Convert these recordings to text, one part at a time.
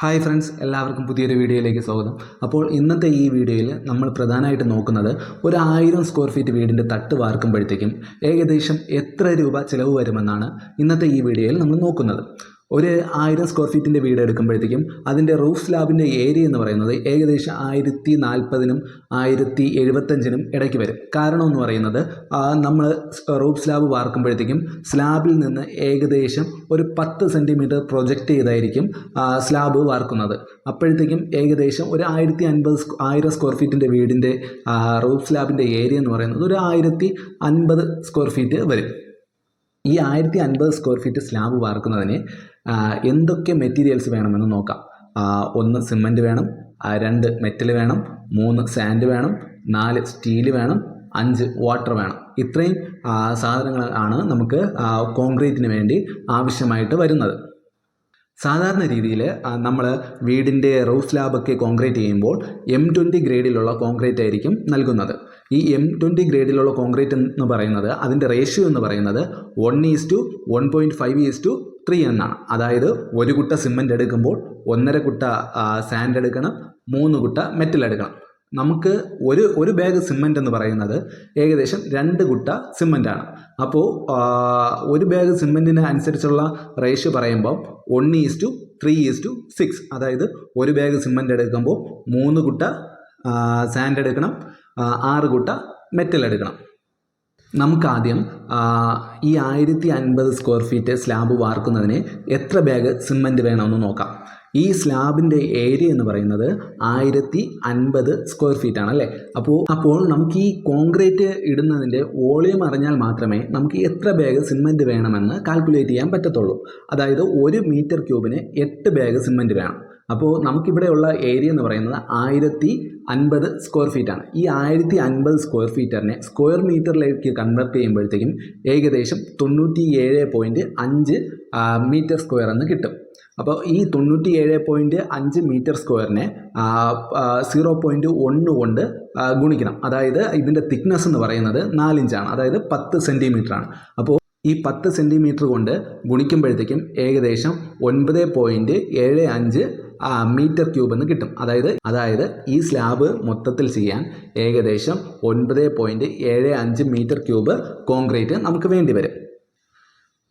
Hi friends എല്ലാവർക്കും പുതിയൊരു വീഡിയോയിലേക്ക് സ്വാഗതം. അപ്പോൾ ഇന്നത്തെ ഈ വീഡിയോയിൽ നമ്മൾ പ്രധാനമായിട്ട് നോക്കുന്നത് ഒരു ആയിരം സ്ക്വയർ ഫീറ്റ് വീടിന്റെ തട്ട് വാർക്കുമ്പോഴത്തേക്കും ഏകദേശം എത്ര രൂപ ചിലവ് വരുമെന്നാണ് ഇന്നത്തെ ഈ വീഡിയോയിൽ നമ്മൾ നോക്കുന്നത്. ഒരു ആയിരം സ്ക്വയർ ഫീറ്റിന്റെ വീട് എടുക്കുമ്പോഴത്തേക്കും അതിന്റെ റൂഫ് സ്ലാബിന്റെ ഏരിയ എന്ന് പറയുന്നത് ഏകദേശം ആയിരത്തി നാൽപ്പതിനും ആയിരത്തി എഴുപത്തഞ്ചിനും ഇടയ്ക്ക് വരും. കാരണം എന്ന് പറയുന്നത് നമ്മൾ റൂഫ് സ്ലാബ് വാർക്കുമ്പോഴത്തേക്കും സ്ലാബിൽ നിന്ന് ഏകദേശം ഒരു പത്ത് സെന്റിമീറ്റർ പ്രൊജക്റ്റ് ചെയ്തായിരിക്കും സ്ലാബ് വാർക്കുന്നത്. അപ്പോഴത്തേക്കും ഏകദേശം ഒരു ആയിരത്തി അൻപത് ആയിരം സ്ക്വയർ ഫീറ്റിന്റെ വീടിന്റെ റൂഫ് സ്ലാബിന്റെ ഏരിയ എന്ന് പറയുന്നത് ഒരു ആയിരത്തി അൻപത് സ്ക്വയർ ഫീറ്റ് വരും. ഈ ആയിരത്തി അൻപത് സ്ക്വയർ ഫീറ്റ് സ്ലാബ് വാർക്കുന്നതിന് എന്തൊക്കെ മെറ്റീരിയൽസ് വേണമെന്ന് നോക്കാം. ഒന്ന് സിമന്റ് വേണം രണ്ട് മെറ്റൽ വേണം മൂന്ന് സാൻഡ് വേണം നാല് സ്റ്റീൽ വേണം അഞ്ച് വാട്ടർ വേണം. ഇത്രയും സാധനങ്ങൾ ആണ് നമുക്ക് കോൺക്രീറ്റിന് വേണ്ടി ആവശ്യമായിട്ട് വരുന്നത്. സാധാരണ രീതിയിൽ നമ്മൾ വീടിന്റെ റൂഫ് സ്ലാബൊക്കെ കോൺക്രീറ്റ് ചെയ്യുമ്പോൾ എം ട്വന്റി ഗ്രേഡിലുള്ള കോൺക്രീറ്റ് ആയിരിക്കും നൽകുന്നത്. ഈ എം ട്വന്റി ഗ്രേഡിലുള്ള കോൺക്രീറ്റ് എന്ന് പറയുന്നത് അതിന്റെ റേഷ്യോ എന്ന് പറയുന്നത് one is to one point five is to three എന്നാണ് അതായത് ഒരു കുട്ട സിമെന്റ് എടുക്കുമ്പോൾ ഒന്നര കുട്ട സാൻഡ് എടുക്കണം മൂന്ന് കുട്ട മെറ്റൽ എടുക്കണം. നമുക്ക് ഒരു ഒരു ബാഗ് സിമന്റ് എന്ന് പറയുന്നത് ഏകദേശം രണ്ട് കുട്ട സിമന്റാണ് അപ്പോൾ ഒരു ബാഗ് സിമന്റിന് അനുസരിച്ചുള്ള റേഷ്യോ പറയുമ്പോൾ one is to three is to six അതായത് ഒരു ബാഗ് സിമന്റ് എടുക്കുമ്പോൾ മൂന്ന് കുട്ട സാൻഡ് എടുക്കണം ആറ് കൂട്ട മെറ്റൽ എടുക്കണം. നമുക്കാദ്യം ഈ ആയിരത്തി അൻപത് സ്ക്വയർ ഫീറ്റ് സ്ലാബ് വാർക്കുന്നതിന് എത്ര ബാഗ് സിമന്റ് വേണമെന്ന് നോക്കാം. ഈ സ്ലാബിന്റെ ഏരിയ എന്ന് പറയുന്നത് ആയിരത്തി അൻപത് സ്ക്വയർ ഫീറ്റ് ആണ് അല്ലേ? അപ്പോൾ അപ്പോൾ നമുക്ക് ഈ കോൺക്രീറ്റ് ഇടുന്നതിന്റെ വോളിയം അറിഞ്ഞാൽ മാത്രമേ നമുക്ക് എത്ര ബാഗ് സിമന്റ് വേണമെന്ന് കാൽക്കുലേറ്റ് ചെയ്യാൻ പറ്റത്തുള്ളൂ. അതായത് ഒരു മീറ്റർ ക്യൂബിന് എട്ട് ബാഗ് സിമന്റ് വേണം. അപ്പോൾ നമുക്കിവിടെയുള്ള ഏരിയ എന്ന് പറയുന്നത് ആയിരത്തി അൻപത് സ്ക്വയർ ഫീറ്റാണ് ഈ ആയിരത്തി അൻപത് സ്ക്വയർ ഫീറ്ററിനെ സ്ക്വയർ മീറ്ററിലേക്ക് കൺവെർട്ട് ചെയ്യുമ്പോഴത്തേക്കും ഏകദേശം തൊണ്ണൂറ്റി ഏഴ് പോയിന്റ് അഞ്ച് മീറ്റർ സ്ക്വയർ എന്ന് കിട്ടും. അപ്പോൾ ഈ തൊണ്ണൂറ്റി ഏഴ് പോയിന്റ് അഞ്ച് മീറ്റർ സ്ക്വയറിനെ സീറോ പോയിന്റ് ഒന്ന് കൊണ്ട് ഗുണിക്കണം. അതായത് ഇതിന്റെ തിക്നെസ് എന്ന് പറയുന്നത് നാലിഞ്ചാണ്. അതായത് പത്ത് സെന്റിമീറ്റർ ആണ്. അപ്പോൾ ഈ പത്ത് സെന്റിമീറ്റർ കൊണ്ട് ഗുണിക്കുമ്പോഴത്തേക്കും ഏകദേശം ഒൻപത് പോയിന്റ് ഏഴ് അഞ്ച് മീറ്റർ ക്യൂബ് എന്ന് കിട്ടും. അതായത് അതായത് ഈ സ്ലാബ് മൊത്തത്തിൽ ചെയ്യാൻ ഏകദേശം ഒൻപത് പോയിന്റ് ഏഴ് അഞ്ച് മീറ്റർ ക്യൂബ് കോൺക്രീറ്റ് നമുക്ക് വേണ്ടി വരും.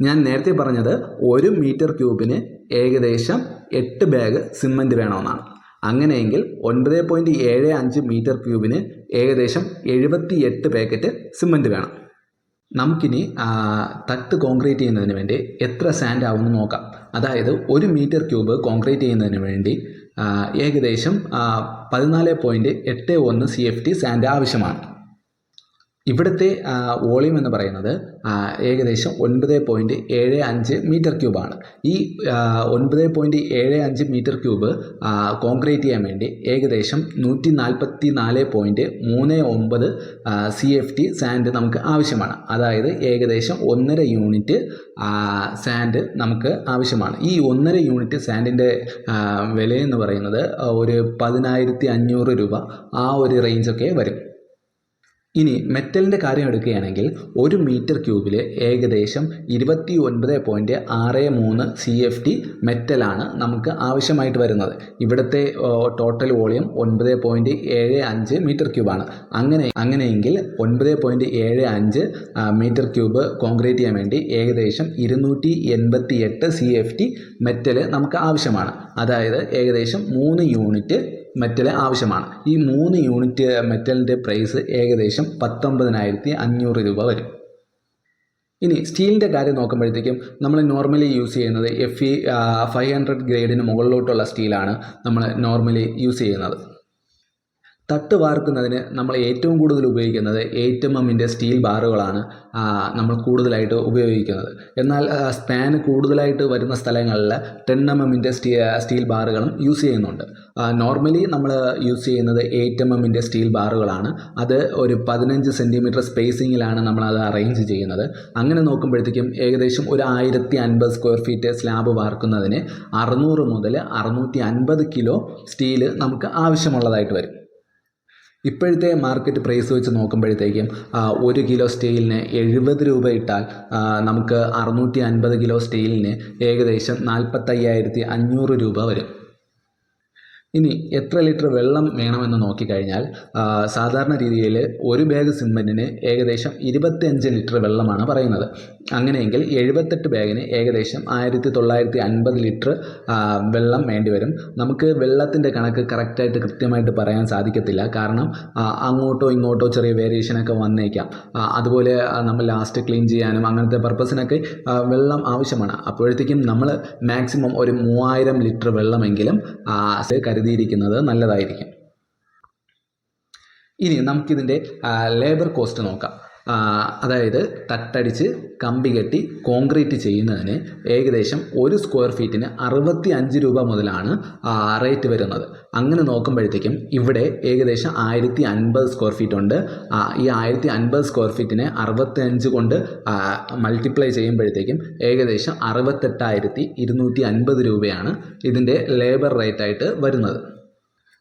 ഞാൻ നേരത്തെ പറഞ്ഞത് ഒരു മീറ്റർ ക്യൂബിന് ഏകദേശം എട്ട് ബാഗ് സിമന്റ് വേണമെന്നാണ്. അങ്ങനെയെങ്കിൽ ഒൻപത് പോയിന്റ് ഏഴ് അഞ്ച് മീറ്റർ ക്യൂബിന് ഏകദേശം എഴുപത്തി എട്ട് പാക്കറ്റ് സിമന്റ് വേണം. നമുക്കിനി തട്ട് കോൺക്രീറ്റ് ചെയ്യുന്നതിന് വേണ്ടി എത്ര സാൻഡ് ആവുമെന്ന് നോക്കാം. അതായത് ഒരു മീറ്റർ ക്യൂബ് കോൺക്രീറ്റ് ചെയ്യുന്നതിന് വേണ്ടി ഏകദേശം പതിനാല് പോയിന്റ് എട്ട് ഒന്ന് സി എഫ് ടി സാൻഡ് ആവശ്യമാണ്. ഇവിടുത്തെ വോളിയം എന്ന് പറയുന്നത് ഏകദേശം ഒൻപത് പോയിന്റ് ഏഴ് അഞ്ച് മീറ്റർ ക്യൂബാണ് ഈ ഒൻപത് പോയിന്റ് ഏഴ് അഞ്ച് മീറ്റർ ക്യൂബ് കോൺക്രീറ്റ് ചെയ്യാൻ വേണ്ടി ഏകദേശം നൂറ്റി നാൽപ്പത്തി നാല് പോയിന്റ് മൂന്ന് ഒമ്പത് സി എഫ് ടി സാൻഡ് നമുക്ക് ആവശ്യമാണ്. അതായത് ഏകദേശം ഒന്നര യൂണിറ്റ് സാൻഡ് നമുക്ക് ആവശ്യമാണ്. ഈ ഒന്നര യൂണിറ്റ് സാൻഡിന്റെ വിലയെന്ന് പറയുന്നത് ഒരു പതിനായിരത്തി അഞ്ഞൂറ് രൂപ ആ ഒരു റേഞ്ചൊക്കെ വരും. ഇനി മെറ്റലിന്റെ കാര്യം എടുക്കുകയാണെങ്കിൽ ഒരു മീറ്റർ ക്യൂബിൽ ഏകദേശം ഇരുപത്തി ഒൻപത് പോയിന്റ് ആറ് മൂന്ന് സി എഫ് ടി മെറ്റലാണ് നമുക്ക് ആവശ്യമായിട്ട് വരുന്നത്. ഇവിടുത്തെ ടോട്ടൽ വോളിയം ഒൻപത് പോയിന്റ് ഏഴ് അഞ്ച് മീറ്റർ ക്യൂബാണ് അങ്ങനെ അങ്ങനെയെങ്കിൽ ഒൻപത് പോയിന്റ് ഏഴ് അഞ്ച് മീറ്റർ ക്യൂബ് കോൺക്രീറ്റ് ചെയ്യാൻ വേണ്ടി ഏകദേശം ഇരുന്നൂറ്റി എൺപത്തി എട്ട് സി എഫ് ടി മെറ്റൽ നമുക്ക് ആവശ്യമാണ്. അതായത് ഏകദേശം മൂന്ന് യൂണിറ്റ് മെറ്റൽ ആവശ്യമാണ്. ഈ മൂന്ന് യൂണിറ്റ് മെറ്റലിന്റെ പ്രൈസ് ഏകദേശം പത്തൊമ്പതിനായിരത്തി അഞ്ഞൂറ് രൂപ വരും. ഇനി സ്റ്റീലിന്റെ കാര്യം നോക്കുമ്പോഴത്തേക്കും നമ്മൾ നോർമലി യൂസ് ചെയ്യുന്നത് എഫ് ഇ ഫൈവ് ഹൺഡ്രഡ് ഗ്രേഡിന് മുകളിലോട്ടുള്ള സ്റ്റീലാണ് നമ്മൾ നോർമലി യൂസ് ചെയ്യുന്നത്. തട്ട് വാർക്കുന്നതിന് നമ്മൾ ഏറ്റവും കൂടുതൽ ഉപയോഗിക്കുന്നത് എയ്റ്റ് എം എമ്മിന്റെ സ്റ്റീൽ ബാറുകളാണ് നമ്മൾ കൂടുതലായിട്ട് ഉപയോഗിക്കുന്നത്. എന്നാൽ സ്പാൻ കൂടുതലായിട്ട് വരുന്ന സ്ഥലങ്ങളിൽ ടെൻ എം എമ്മിന്റെ സ്റ്റീ സ്റ്റീൽ ബാറുകളും യൂസ് ചെയ്യുന്നുണ്ട്. നോർമലി നമ്മൾ യൂസ് ചെയ്യുന്നത് എയ്റ്റ് എം എമ്മിന്റെ സ്റ്റീൽ ബാറുകളാണ്. അത് ഒരു പതിനഞ്ച് സെന്റിമീറ്റർ സ്പേസിങ്ങിലാണ് നമ്മളത് അറേഞ്ച് ചെയ്യുന്നത്. അങ്ങനെ നോക്കുമ്പോഴത്തേക്കും ഏകദേശം ഒരു ആയിരത്തി അൻപത് സ്ക്വയർ ഫീറ്റ് സ്ലാബ് വാർക്കുന്നതിന് അറുന്നൂറ് മുതൽ അറുന്നൂറ്റി അൻപത് കിലോ സ്റ്റീൽ നമുക്ക് ആവശ്യമുള്ളതായിട്ട് വരും. ഇപ്പോഴത്തെ മാർക്കറ്റ് പ്രൈസ് വെച്ച് നോക്കുമ്പോഴത്തേക്കും ഒരു കിലോ സ്റ്റീലിന് എഴുപത് രൂപ ഇട്ടാൽ നമുക്ക് അറുന്നൂറ്റി അൻപത് കിലോ സ്റ്റീലിന് ഏകദേശം നാൽപ്പത്തയ്യായിരത്തി അഞ്ഞൂറ് രൂപ വരും. ഇനി എത്ര ലിറ്റർ വെള്ളം വേണമെന്ന് നോക്കിക്കഴിഞ്ഞാൽ സാധാരണ രീതിയിൽ ഒരു ബാഗ് സിമെന്റിന് ഏകദേശം ഇരുപത്തിയഞ്ച് ലിറ്റർ വെള്ളമാണ് പറയുന്നത്. അങ്ങനെയെങ്കിൽ എഴുപത്തെട്ട് ബാഗിന് ഏകദേശം ആയിരത്തി തൊള്ളായിരത്തി അൻപത് ലിറ്റർ വെള്ളം വേണ്ടിവരും നമുക്ക് വെള്ളത്തിന്റെ കണക്ക് കറക്റ്റായിട്ട് കൃത്യമായിട്ട് പറയാൻ സാധിക്കത്തില്ല. കാരണം അങ്ങോട്ടോ ഇങ്ങോട്ടോ ചെറിയ വേരിയേഷനൊക്കെ വന്നേക്കാം. അതുപോലെ നമ്മൾ ലാസ്റ്റ് ക്ലീൻ ചെയ്യാനും അങ്ങനത്തെ പർപ്പസിനൊക്കെ വെള്ളം ആവശ്യമാണ്. അപ്പോഴത്തേക്കും നമ്മൾ മാക്സിമം ഒരു മൂവായിരം ലിറ്റർ വെള്ളമെങ്കിലും ആ, കരുതിയിരിക്കുന്നത് നല്ലതായിരിക്കും. ഇനി നമുക്കിതിന്റെ ലേബർ കോസ്റ്റ് നോക്കാം. അതായത് തട്ടടിച്ച് കമ്പി കെട്ടി കോൺക്രീറ്റ് ചെയ്യുന്നതിന് ഏകദേശം ഒരു സ്ക്വയർ ഫീറ്റിന് അറുപത്തി അഞ്ച് രൂപ മുതലാണ് റേറ്റ് വരുന്നത്. അങ്ങനെ നോക്കുമ്പോഴത്തേക്കും ഇവിടെ ഏകദേശം ആയിരത്തി അൻപത് സ്ക്വയർ ഫീറ്റ് ഉണ്ട് ഈ ആയിരത്തി അൻപത് സ്ക്വയർ ഫീറ്റിനെ അറുപത്തി അഞ്ച് കൊണ്ട് മൾട്ടിപ്ലൈ ചെയ്യുമ്പോഴത്തേക്കും ഏകദേശം അറുപത്തെട്ടായിരത്തി ഇരുന്നൂറ്റി അൻപത് രൂപയാണ് ഇതിന്റെ ലേബർ റേറ്റായിട്ട് വരുന്നത്.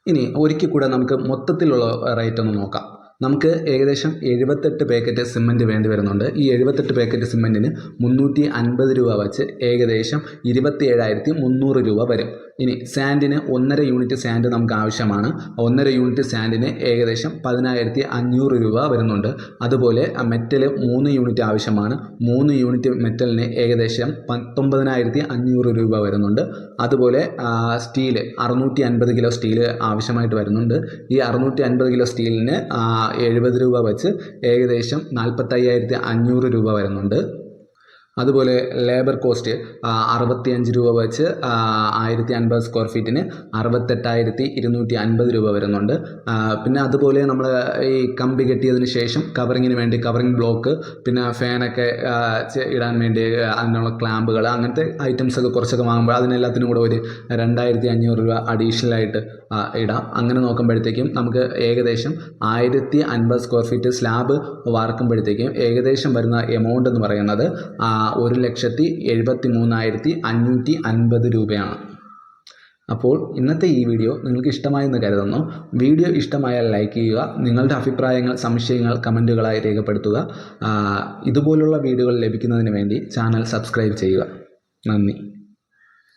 ഇനി ഒരിക്കൽ കൂടെ നമുക്ക് മൊത്തത്തിലുള്ള റേറ്റ് ഒന്ന് നോക്കാം. നമുക്ക് ഏകദേശം എഴുപത്തെട്ട് പാക്കറ്റ് സിമന്റ് വേണ്ടി വരുന്നുണ്ട്. ഈ എഴുപത്തെട്ട് പാക്കറ്റ് സിമന്റിന് മുന്നൂറ്റി അൻപത് രൂപ വെച്ച് ഏകദേശം ഇരുപത്തി ഏഴായിരത്തി മുന്നൂറ് രൂപ വരും. ഇനി സാൻഡിന് ഒന്നര യൂണിറ്റ് സാൻഡ് നമുക്ക് ആവശ്യമാണ്. ഒന്നര യൂണിറ്റ് സാൻഡിന് ഏകദേശം പതിനായിരത്തി അഞ്ഞൂറ് രൂപ വരുന്നുണ്ട്. അതുപോലെ മെറ്റൽ മൂന്ന് യൂണിറ്റ് ആവശ്യമാണ്. മൂന്ന് യൂണിറ്റ് മെറ്റലിന് ഏകദേശം പത്തൊമ്പതിനായിരത്തി അഞ്ഞൂറ് രൂപ വരുന്നുണ്ട്. അതുപോലെ സ്റ്റീൽ അറുന്നൂറ്റി അൻപത് കിലോ സ്റ്റീൽ ആവശ്യമായിട്ട് വരുന്നുണ്ട്. ഈ അറുന്നൂറ്റി അൻപത് കിലോ സ്റ്റീലിന് എഴുപത് രൂപ വെച്ച് ഏകദേശം നാൽപ്പത്തയ്യായിരത്തി അഞ്ഞൂറ് രൂപ വരുന്നുണ്ട്. അതുപോലെ ലേബർ കോസ്റ്റ് അറുപത്തി അഞ്ച് രൂപ വെച്ച് ആയിരത്തി അൻപത് സ്ക്വയർ ഫീറ്റിന് അറുപത്തെട്ടായിരത്തി ഇരുന്നൂറ്റി അൻപത് രൂപ വരുന്നുണ്ട്. പിന്നെ അതുപോലെ നമ്മൾ ഈ കമ്പി കെട്ടിയതിന് ശേഷം കവറിങ്ങിന് വേണ്ടി കവറിങ് ബ്ലോക്ക് പിന്നെ ഫാനൊക്കെ ഇടാൻ വേണ്ടി അതിനുള്ള ക്ലാമ്പുകൾ അങ്ങനത്തെ ഐറ്റംസ് ഒക്കെ കുറച്ചൊക്കെ വാങ്ങുമ്പോൾ അതിനെല്ലാത്തിനും കൂടെ ഒരു രണ്ടായിരത്തി അഞ്ഞൂറ് രൂപ അഡീഷണൽ ആയിട്ട് ഇടാം. അങ്ങനെ നോക്കുമ്പോഴത്തേക്കും നമുക്ക് ഏകദേശം ആയിരത്തി അൻപത് സ്ക്വയർ ഫീറ്റ് സ്ലാബ് വാർക്കുമ്പോഴത്തേക്കും ഏകദേശം വരുന്ന എമൗണ്ട് എന്ന് പറയുന്നത് ഒരു ലക്ഷത്തി എഴുപത്തി മൂന്നായിരത്തി അഞ്ഞൂറ്റി അൻപത് രൂപയാണ്. അപ്പോൾ ഇന്നത്തെ ഈ വീഡിയോ നിങ്ങൾക്ക് ഇഷ്ടമായെന്ന് കരുതുന്നു. വീഡിയോ ഇഷ്ടമായാൽ ലൈക്ക് ചെയ്യുക നിങ്ങളുടെ അഭിപ്രായങ്ങൾ സംശയങ്ങൾ കമന്റുകളായി രേഖപ്പെടുത്തുക. ഇതുപോലുള്ള വീഡിയോകൾ ലഭിക്കുന്നതിന് വേണ്ടി ചാനൽ സബ്സ്ക്രൈബ് ചെയ്യുക. നന്ദി.